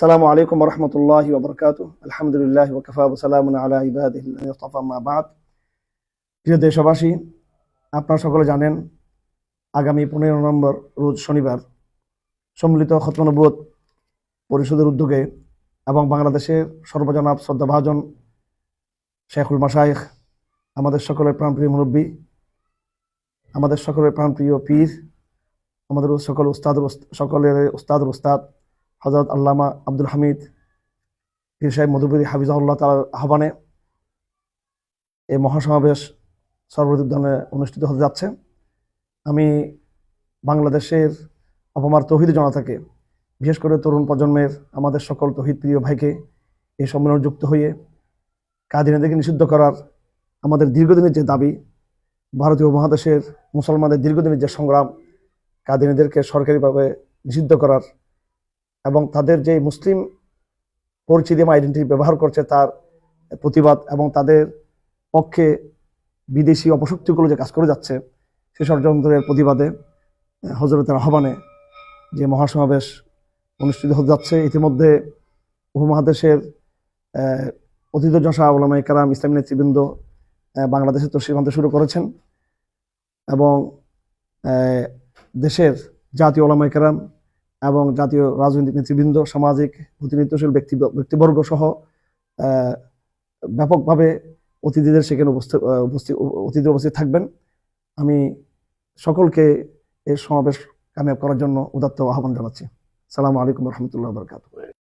সালামু আলাইকুম রহমতুল্লাহি ওবরকাত। আলহামদুলিল্লাহ ওকফা সালাম আলা ইবাহিল্লাফামাবাদ প্রিয় দেশবাসী, আপনারা সকলে জানেন, আগামী পনেরো নভেম্বর রোজ শনিবার সম্মিলিত খতমানবোধ পরিষদের উদ্যোগে এবং বাংলাদেশের সর্বজনাব শ্রদ্ধাভাজন শেখুল মাসায়েখ আমাদের সকলের প্রাণপ্রিয় মুরব্বী, আমাদের সকলের প্রাণপ্রিয় পীর, আমাদের সকল উস্তাদ, সকলের উস্তাদ উস্তাদ হজরত আল্লামা আব্দুল হামিদ পীর সাহেব মধুপুরী হাফিজাহুল্লাহ তালার আহ্বানে এই মহাসমাবেশ সর্বদিনে অনুষ্ঠিত হতে যাচ্ছে। আমি বাংলাদেশের অপমার তহিদ জনতাকে, বিশেষ করে তরুণ প্রজন্মের, আমাদের সকল তহিদ প্রিয় ভাইকে এই সম্মেলনে যুক্ত হয়ে কাদিনাদেরকে নিষিদ্ধ করার আমাদের দীর্ঘদিনের যে দাবি, ভারতীয় মহাদেশের মুসলমানদের দীর্ঘদিনের যে সংগ্রাম, কাদিনীদেরকে সরকারিভাবে নিষিদ্ধ করার এবং তাদের যে মুসলিম পরিচিতি এবং আইডেন্টিটি ব্যবহার করছে তার প্রতিবাদ এবং তাদের পক্ষে বিদেশি অপশক্তিগুলো যে কাজ করে যাচ্ছে, সে ষড়যন্ত্রের প্রতিবাদে হজরতের আহ্বানে যে মহাসমাবেশ অনুষ্ঠিত হতে যাচ্ছে, ইতিমধ্যে উপমহাদেশের অতীত জশা ওলামাই কালাম ইসলামী নেতৃবৃন্দ বাংলাদেশে তো সীমান্ত শুরু করেছেন এবং দেশের জাতীয় ওলামাই কালাম এবং জাতীয় রাজনৈতিক নেতৃবৃন্দ, সামাজিক, প্রতিনিধিত্বশীল ব্যক্তি, ব্যক্তিবর্গ সহ ব্যাপকভাবে অতিথিদের সেখানে উপস্থিত অতিথি উপস্থিত থাকবেন। আমি সকলকে এই সমাবেশ কামিয়াব করার জন্য উদাত্ত আহ্বান জানাচ্ছি। সালামু আলাইকুম রহমতুল্লাহ বরকাত